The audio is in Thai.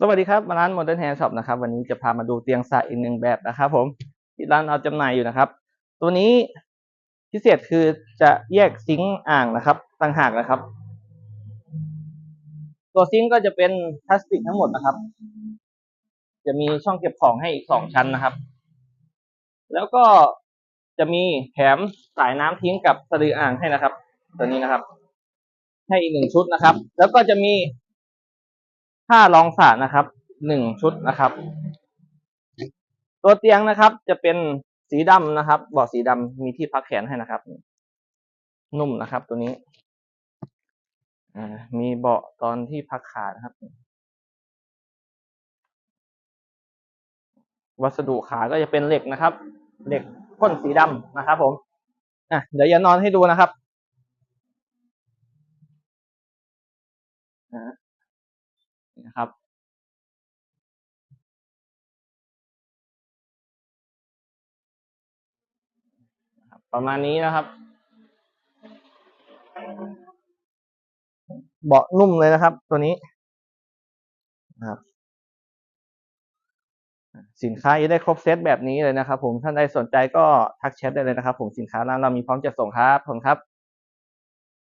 สวัสดีครับมาร้าน Modern Hair Shop นะครับ วันนี้จะพามาดูเตียงสระอีกหนึ่งแบบนะครับ ผมที่ร้านเอาจำหน่ายอยู่นะครับ ตัวนี้พิเศษคือจะแยกซิงค์อ่างนะครับต่างหากนะครับ ตัวซิงค์ก็จะเป็นพลาสติกทั้งหมดนะครับ จะมีช่องเก็บของให้อีกสองชั้นนะครับ แล้วก็จะมีแถมสายน้ำทิ้งกับสะดืออ่างให้นะครับ ตัวนี้นะครับ ให้อีกหนึ่งชุดนะครับ แล้วก็จะมี ผ้ารองสระนะครับหนึ่งชุดนะครับ ตัวเตียงนะครับ จะเป็นสีดำนะครับเบาะสีดำมีที่พักแขนให้นะครับ นุ่มนะครับ ตัวนี้มีเบาะตอนที่พักขานะครับ วัสดุขาก็จะเป็นเหล็กนะครับ เหล็กพ่นสีดำนะครับ ผมอะเดี๋ยวจะนอนให้ดูนะครับอ่า นะครับประมาณนี้นะครับ เบาะนุ่มเลยนะครับ ตัวนี้นะครับ สินค้าจะได้ครบเซตแบบนี้เลยนะครับ ผมท่านใดสนใจก็ทักแชทได้เลยนะครับ ผมสินค้าร้านเรามีพร้อมจะส่งครับผมครับ